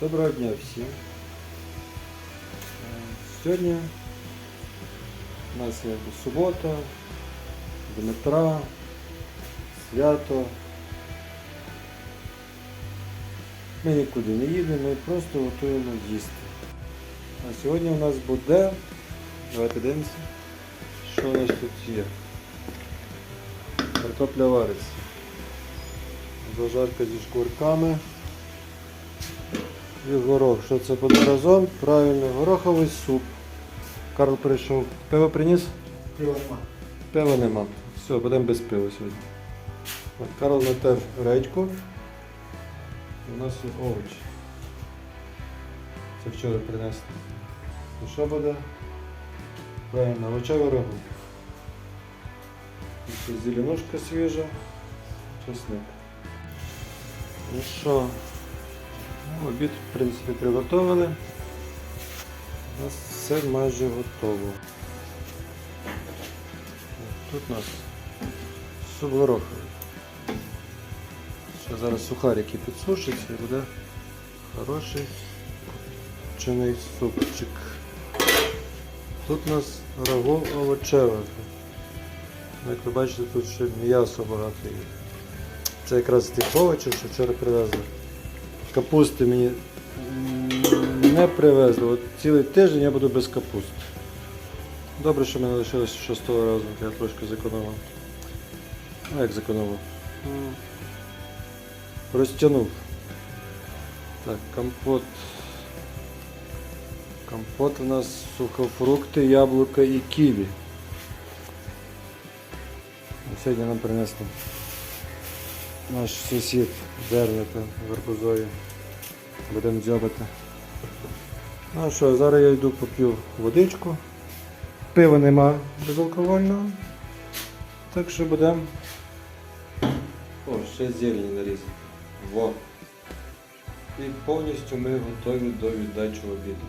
Доброго дня всім. Сьогодні у нас якби субота, Дмитра, свято. Ми нікуди не їдемо, ми просто готуємо їсти. А сьогодні у нас буде. Давайте дивимося, що у нас тут є. Картопля вариться. Зажарка зі шкурками. І горох. Що це буде разом? Правильно, гороховий суп. Карл прийшов. Пиво приніс? Пива нема. Пива нема. Все, будемо без пива сьогодні. От, Карл натер редьку. У нас є овочі. Це вчора принесли. І що буде? Правильно, овочеве рагу. Зеленушка свіжа, чесник. Ну що, ну, обід, в принципі, приготували. У нас все майже готово. Тут у нас суп гороховий. Ще зараз сухарики підсушаться і буде хороший чиний супчик. Тут у нас рагу овочеве. Як ви бачите, тут ще м'ясо багато є. Це якраз тих овочів, що вчора привезли. Капусти мені не привезли. От цілий тиждень я буду без капусти. Добре, що мене лишилось ще з того разу, я трошки зекономив. Ну як зекономив? Розтягнув. Так, компот. Компот у нас сухофрукти, яблука і ківі. Сьогодні нам принесли наш сусід зернята гарбузові. Будемо дзьобати. Ну що, зараз я йду поп'ю водичку. Пива нема безалкогольного. Так що будемо. О, ще зелені нарізати. Во. І повністю ми готові до віддачі обіду.